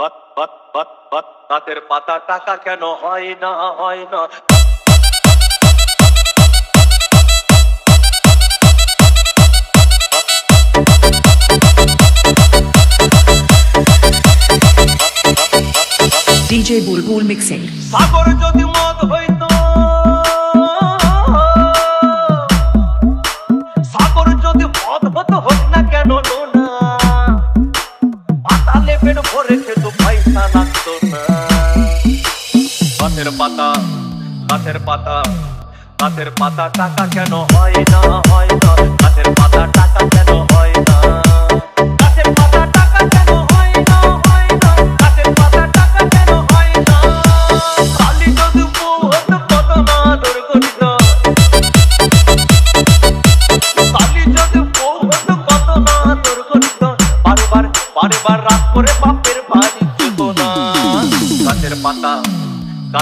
পাতের পাতা টাকা কেন হয় না হয় না DJ Bulbul Mixing. সাগর যদি মদ হইতো গাছের পাতা গাছের পাতা গাছের পাতা টাকা কেন হয় না হয় না? গাছের পাতা টাকা কেন হয় না? গাছের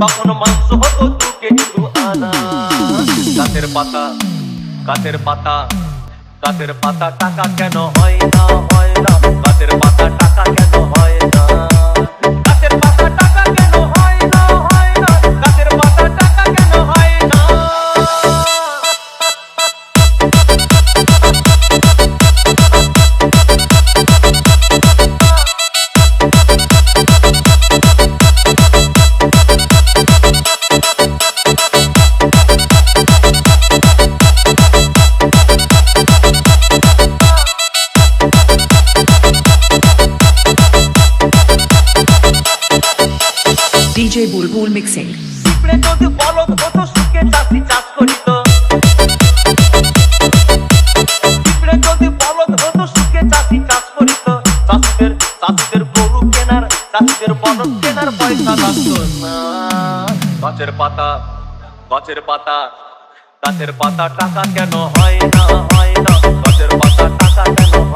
তখন মাংস হতো দু কেজি দু আনা গাছের পাতা গাছের পাতা পাতা টাকা কেন হয় না? লাগতো না গাছের পাতা গাছের পাতা গাছের পাতা টাকা কেন হয় না হয় না। গাছের পাতা টাকা কেন হয়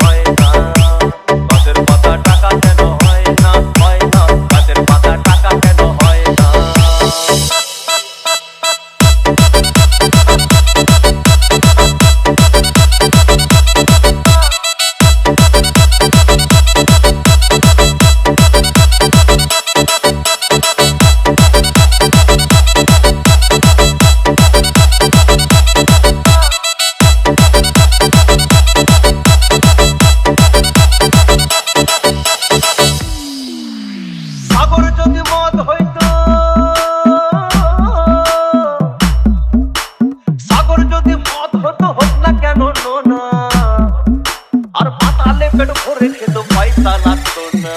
পেট ভরে খেত পয়সা লাগতো না।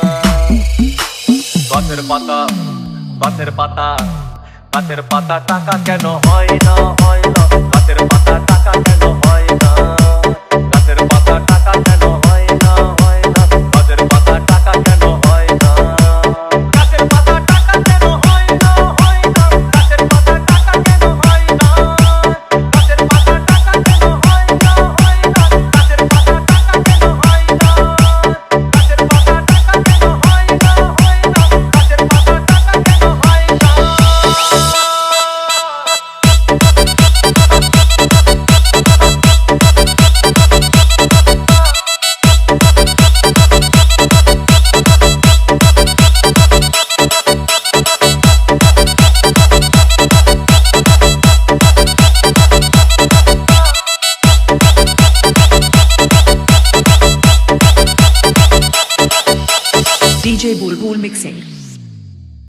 গাছের পাতা গাছের পাতা গাছের পাতা টাকা কেন হয় না হয় না। बुलबुल मिक्सिंग